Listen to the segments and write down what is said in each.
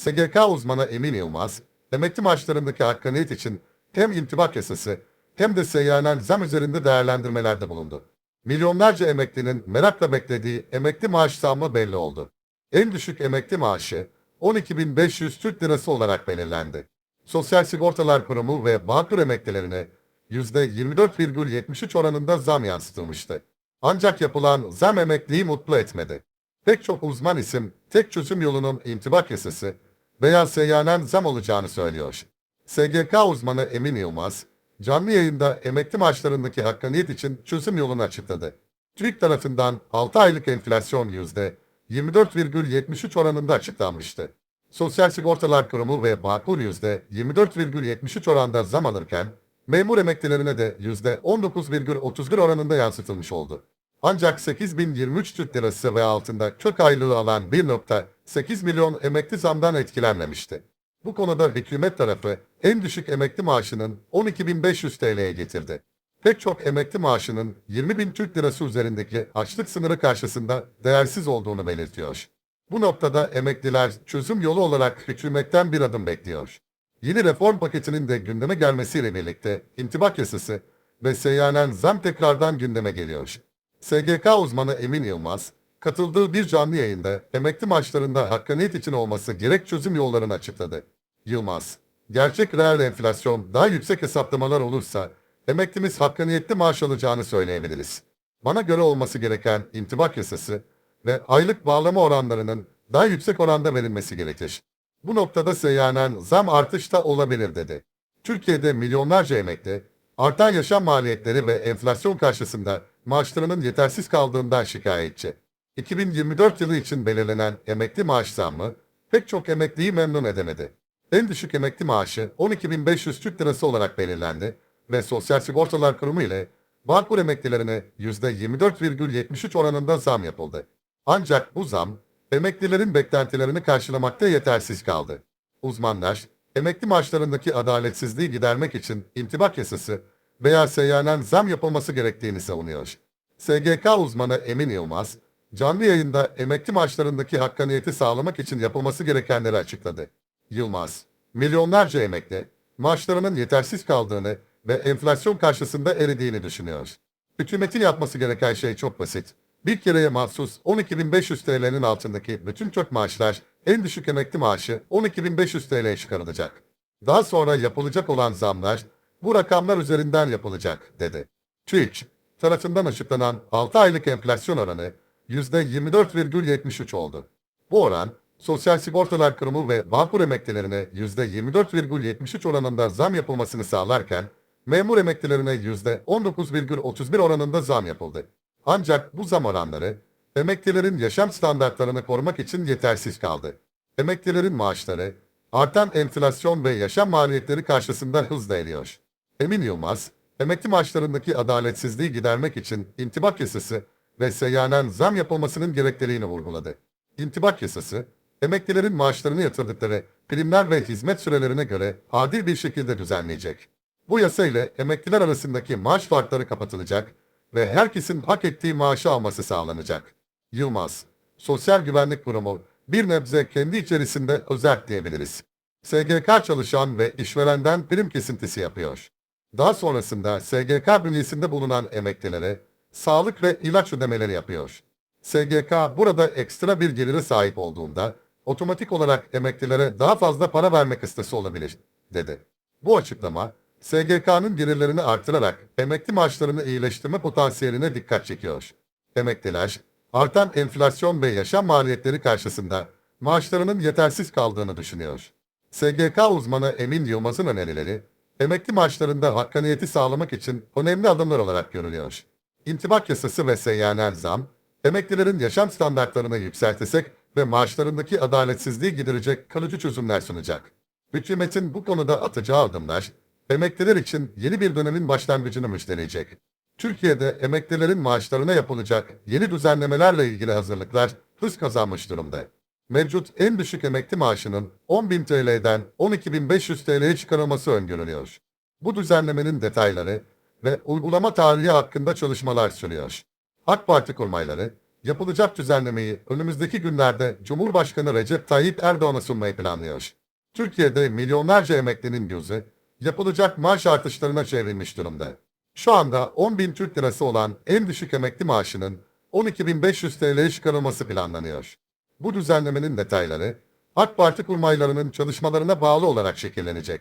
SGK uzmanı Emin Yılmaz, emekli maaşlarındaki hakkaniyet için hem intibak yasası hem de seyyanen zam üzerinde değerlendirmelerde bulundu. Milyonlarca emeklinin merakla beklediği emekli maaş zammı belli oldu. En düşük emekli maaşı 12.500 Türk Lirası olarak belirlendi. Sosyal Sigortalar Kurumu ve Bağkur emeklilerine %24,73 oranında zam yansıtılmıştı. Ancak yapılan zam emekliyi mutlu etmedi. Pek çok uzman isim tek çözüm yolunun intibak yasası veya seyyanen zam olacağını söylüyor. SGK uzmanı Emin Yılmaz, canlı yayında emekli maaşlarındaki hakkaniyet için çözüm yolunu açıkladı. TÜİK tarafından 6 aylık enflasyon %24,73 oranında açıklanmıştı. Sosyal Sigortalar Kurumu ve Bağkur %24,73 oranda zam alırken, memur emeklilerine de %19,31 oranında yansıtılmış oldu. Ancak 8023 Türk Lirası ve altında kök aylığı alan 1.8 milyon emekli zamdan etkilenmemişti. Bu konuda hükümet tarafı en düşük emekli maaşının 12.500 TL'ye getirdi. Pek çok emekli maaşının 20.000 Türk Lirası üzerindeki açlık sınırı karşısında değersiz olduğunu belirtiyor. Bu noktada emekliler çözüm yolu olarak hükümetten bir adım bekliyor. Yeni reform paketinin de gündeme gelmesiyle birlikte intibak yasası ve seyyanen zam tekrardan gündeme geliyor. SGK uzmanı Emin Yılmaz, katıldığı bir canlı yayında emekli maaşlarında hakkaniyet için olması gerek çözüm yollarını açıkladı. Yılmaz, gerçek reel enflasyon daha yüksek hesaplamalar olursa emeklimiz hakkaniyetli maaş alacağını söyleyebiliriz. Bana göre olması gereken intibak yasası ve aylık bağlama oranlarının daha yüksek oranda verilmesi gerekir. Bu noktada seyyanen zam artış da olabilir dedi. Türkiye'de milyonlarca emekli, artan yaşam maliyetleri ve enflasyon karşısında maaşlarının yetersiz kaldığından şikayetçi. 2024 yılı için belirlenen emekli maaş zammı pek çok emekliyi memnun edemedi. En düşük emekli maaşı 12.500 Türk Lirası olarak belirlendi ve Sosyal Sigortalar Kurumu ile Bağkur emeklilerine %24,73 oranında zam yapıldı. Ancak bu zam, emeklilerin beklentilerini karşılamakta yetersiz kaldı. Uzmanlar, emekli maaşlarındaki adaletsizliği gidermek için intibak yasası veya seyyanen zam yapılması gerektiğini savunuyor. SGK uzmanı Emin Yılmaz, canlı yayında emekli maaşlarındaki hakkaniyeti sağlamak için yapılması gerekenleri açıkladı. Yılmaz, milyonlarca emekli, maaşlarının yetersiz kaldığını ve enflasyon karşısında eridiğini düşünüyor. Hükümetin yapması gereken şey çok basit. Bir kereye mahsus 12.500 TL'nin altındaki bütün Türk maaşlar en düşük emekli maaşı 12.500 TL'ye çıkarılacak. Daha sonra yapılacak olan zamlar bu rakamlar üzerinden yapılacak, dedi. TÜİK tarafından açıklanan 6 aylık enflasyon oranı %24,73 oldu. Bu oran, Sosyal Sigortalar Kurumu ve Bağkur emeklilerine %24,73 oranında zam yapılmasını sağlarken, memur emeklilerine %19,31 oranında zam yapıldı. Ancak bu zam oranları, emeklilerin yaşam standartlarını korumak için yetersiz kaldı. Emeklilerin maaşları, artan enflasyon ve yaşam maliyetleri karşısında hızla eriyor. Emin Yılmaz, emekli maaşlarındaki adaletsizliği gidermek için intibak yasası ve seyyanen zam yapılmasının gerekliliğini vurguladı. İntibak yasası, emeklilerin maaşlarını yatırdıkları primler ve hizmet sürelerine göre adil bir şekilde düzenleyecek. Bu yasa ile emekliler arasındaki maaş farkları kapatılacak ve herkesin hak ettiği maaşı alması sağlanacak. Yılmaz, Sosyal Güvenlik Kurumu bir nebze kendi içerisinde özel diyebiliriz. SGK çalışan ve işverenden prim kesintisi yapıyor. Daha sonrasında SGK bünyesinde bulunan emeklilere sağlık ve ilaç ödemeleri yapıyor. SGK burada ekstra bir gelire sahip olduğunda otomatik olarak emeklilere daha fazla para vermek istesi olabilir, dedi. Bu açıklama, SGK'nın gelirlerini artırarak emekli maaşlarını iyileştirme potansiyeline dikkat çekiyor. Emekliler, artan enflasyon ve yaşam maliyetleri karşısında maaşlarının yetersiz kaldığını düşünüyor. SGK uzmanı Emin Yılmaz'ın önerileri, emekli maaşlarında hakkaniyeti sağlamak için önemli adımlar olarak görülüyor. İntibak yasası ve seyyanen zam, emeklilerin yaşam standartlarını yükseltecek ve maaşlarındaki adaletsizliği giderecek kalıcı çözümler sunacak. Hükümetin bu konuda atacağı adımlar, emekliler için yeni bir dönemin başlangıcını müjdeleyecek. Türkiye'de emeklilerin maaşlarına yapılacak yeni düzenlemelerle ilgili hazırlıklar hız kazanmış durumda. Mevcut en düşük emekli maaşının 10.000 TL'den 12.500 TL'ye çıkarılması öngörülüyor. Bu düzenlemenin detayları ve uygulama tarihi hakkında çalışmalar sürüyor. AK Parti kurmayları, yapılacak düzenlemeyi önümüzdeki günlerde Cumhurbaşkanı Recep Tayyip Erdoğan'a sunmayı planlıyor. Türkiye'de milyonlarca emeklinin gözü yapılacak maaş artışlarına çevrilmiş durumda. Şu anda 10 bin Türk lirası olan en düşük emekli maaşının 12.500 TL'ye çıkarılması planlanıyor. Bu düzenlemenin detayları AK Parti kurmaylarının çalışmalarına bağlı olarak şekillenecek.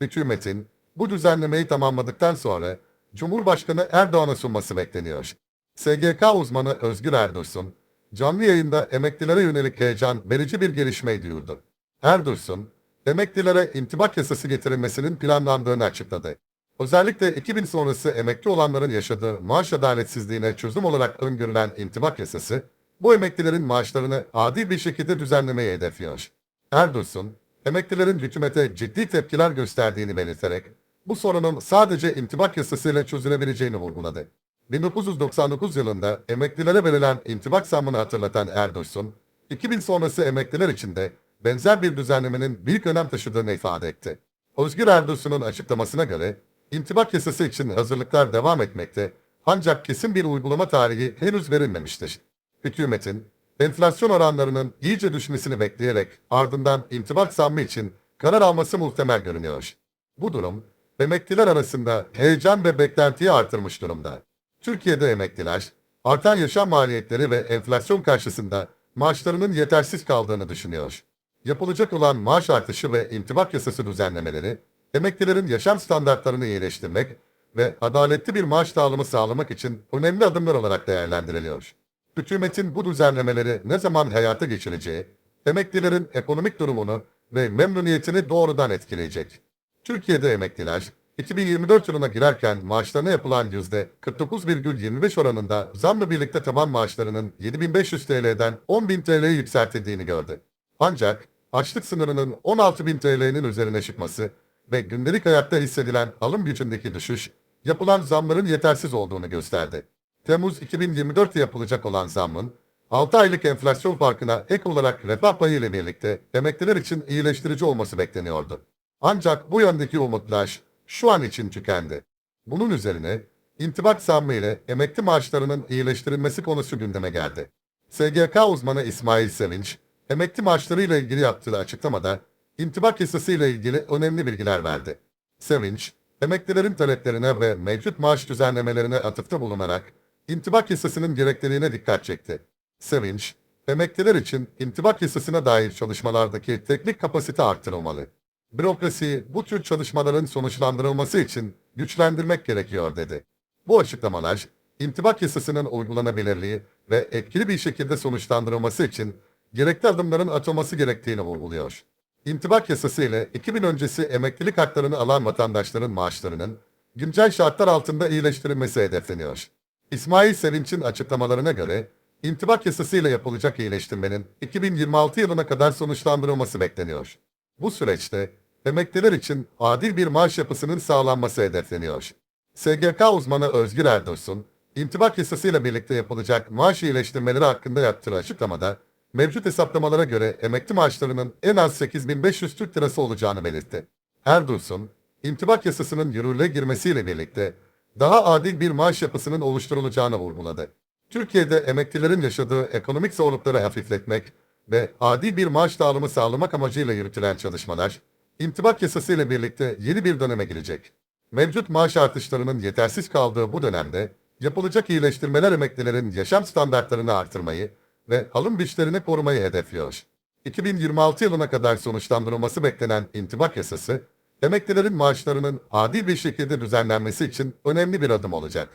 Hükümetin bu düzenlemeyi tamamladıktan sonra Cumhurbaşkanı Erdoğan'a sunması bekleniyor. SGK uzmanı Özgür Erdursun, canlı yayında emeklilere yönelik heyecan verici bir gelişmeyi duyurdu. Erdursun, emeklilere intibak yasası getirilmesinin planlandığını açıkladı. Özellikle 2000 sonrası emekli olanların yaşadığı maaş adaletsizliğine çözüm olarak öngörülen intibak yasası, bu emeklilerin maaşlarını adil bir şekilde düzenlemeyi hedefliyor. Erdursun, emeklilerin hükümete ciddi tepkiler gösterdiğini belirterek, bu sorunun sadece intibak yasasıyla çözülebileceğini vurguladı. 1999 yılında emeklilere verilen intibak zammını hatırlatan Erdursun, 2000 sonrası emekliler için de benzer bir düzenlemenin büyük önem taşıdığını ifade etti. Özgür Erdursun'un açıklamasına göre, intibak yasası için hazırlıklar devam etmekte ancak kesin bir uygulama tarihi henüz verilmemiştir. Hükümetin, enflasyon oranlarının iyice düşmesini bekleyerek ardından intibak zammı için karar alması muhtemel görünüyor. Bu durum, emekliler arasında heyecan ve beklentiyi artırmış durumda. Türkiye'de emekliler, artan yaşam maliyetleri ve enflasyon karşısında maaşlarının yetersiz kaldığını düşünüyor. Yapılacak olan maaş artışı ve intibak yasası düzenlemeleri, emeklilerin yaşam standartlarını iyileştirmek ve adaletli bir maaş dağılımı sağlamak için önemli adımlar olarak değerlendiriliyor. Hükümetin bu düzenlemeleri ne zaman hayata geçireceği, emeklilerin ekonomik durumunu ve memnuniyetini doğrudan etkileyecek. Türkiye'de emekliler, 2024 yılına girerken maaşlarına yapılan %49,25 oranında zamla birlikte taban maaşlarının 7500 TL'den 10.000 TL'ye yükseltildiğini gördü. Ancak açlık sınırının 16.000 TL'nin üzerine çıkması ve gündelik hayatta hissedilen alım gücündeki düşüş, yapılan zamların yetersiz olduğunu gösterdi. Temmuz 2024'te yapılacak olan zammın, 6 aylık enflasyon farkına ek olarak refah payı ile birlikte emekliler için iyileştirici olması bekleniyordu. Ancak bu yöndeki umutlar şu an için tükendi. Bunun üzerine intibak zammı ile emekli maaşlarının iyileştirilmesi konusu gündeme geldi. SGK uzmanı İsmail Sevinç, emekli maaşları ile ilgili yaptığı açıklamada intibak yasası ile ilgili önemli bilgiler verdi. Sevinç, emeklilerin taleplerine ve mevcut maaş düzenlemelerine atıfta bulunarak intibak yasasının gerekliliğine dikkat çekti. Sevinç, emekliler için intibak yasasına dair çalışmalardaki teknik kapasite arttırılmalı. Bürokrasiyi bu tür çalışmaların sonuçlandırılması için güçlendirmek gerekiyor dedi. Bu açıklamalar, intibak yasasının uygulanabilirliği ve etkili bir şekilde sonuçlandırılması için gerekli adımların atılması gerektiğini vurguluyor. İntibak yasası ile 2000 öncesi emeklilik haklarını alan vatandaşların maaşlarının güncel şartlar altında iyileştirilmesi hedefleniyor. İsmail Sevinç'in açıklamalarına göre, intibak yasası ile yapılacak iyileştirmenin 2026 yılına kadar sonuçlandırılması bekleniyor. Bu süreçte emekliler için adil bir maaş yapısının sağlanması hedefleniyor. SGK uzmanı Özgür Erdursun, intibak yasasıyla birlikte yapılacak maaş iyileştirmeleri hakkında yaptığı açıklamada, mevcut hesaplamalara göre emekli maaşlarının en az 8500 Türk lirası olacağını belirtti. Erdursun, intibak yasasının yürürlüğe girmesiyle birlikte daha adil bir maaş yapısının oluşturulacağını vurguladı. Türkiye'de emeklilerin yaşadığı ekonomik zorlukları hafifletmek ve adil bir maaş dağılımı sağlamak amacıyla yürütülen çalışmalar, intibak yasası ile birlikte yeni bir döneme girecek. Mevcut maaş artışlarının yetersiz kaldığı bu dönemde, yapılacak iyileştirmeler emeklilerin yaşam standartlarını artırmayı ve alım güçlerini korumayı hedefliyor. 2026 yılına kadar sonuçlandırılması beklenen intibak yasası, emeklilerin maaşlarının adil bir şekilde düzenlenmesi için önemli bir adım olacak.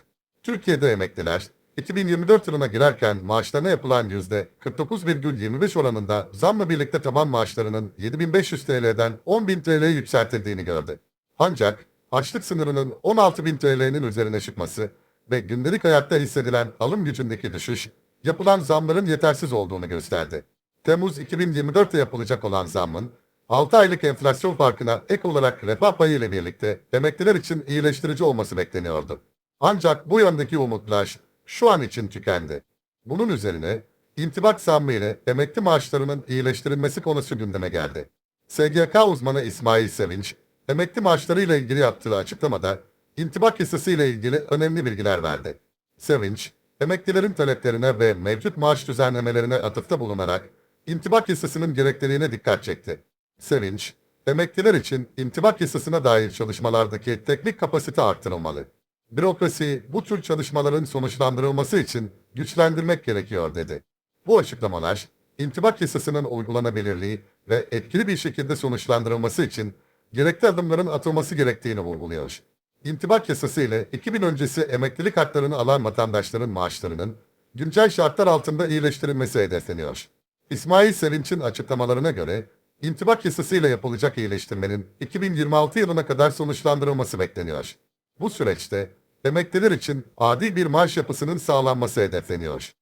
Türkiye'de emekliler, 2024 yılına girerken maaşlarına yapılan %49,25 oranında zamla birlikte taban maaşlarının 7500 TL'den 10.000 TL'ye yükseltildiğini gördü. Ancak açlık sınırının 16.000 TL'nin üzerine çıkması ve gündelik hayatta hissedilen alım gücündeki düşüş, yapılan zamların yetersiz olduğunu gösterdi. Temmuz 2024'te yapılacak olan zammın, 6 aylık enflasyon farkına ek olarak refah payı ile birlikte emekliler için iyileştirici olması bekleniyordu. Ancak bu yöndeki umutlar şu an için tükendi. Bunun üzerine intibak zammı ile emekli maaşlarının iyileştirilmesi konusu gündeme geldi. SGK uzmanı İsmail Sevinç, emekli maaşları ile ilgili yaptığı açıklamada intibak yasası ile ilgili önemli bilgiler verdi. Sevinç, emeklilerin taleplerine ve mevcut maaş düzenlemelerine atıfta bulunarak intibak yasasının gerekliliğine dikkat çekti. Sevinç, emekliler için intibak yasasına dair çalışmalardaki teknik kapasite arttırılmalı. Bürokrasi bu tür çalışmaların sonuçlandırılması için güçlendirmek gerekiyor dedi. Bu açıklamalar, intibak yasasının uygulanabilirliği ve etkili bir şekilde sonuçlandırılması için gerekli adımların atılması gerektiğini vurguluyor. İntibak yasası ile 2000 öncesi emeklilik haklarını alan vatandaşların maaşlarının güncel şartlar altında iyileştirilmesi hedefleniyor. İsmail Sevinç'in açıklamalarına göre intibak yasası ile yapılacak iyileştirmenin 2026 yılına kadar sonuçlandırılması bekleniyor. Bu süreçte emekliler için adil bir maaş yapısının sağlanması hedefleniyor.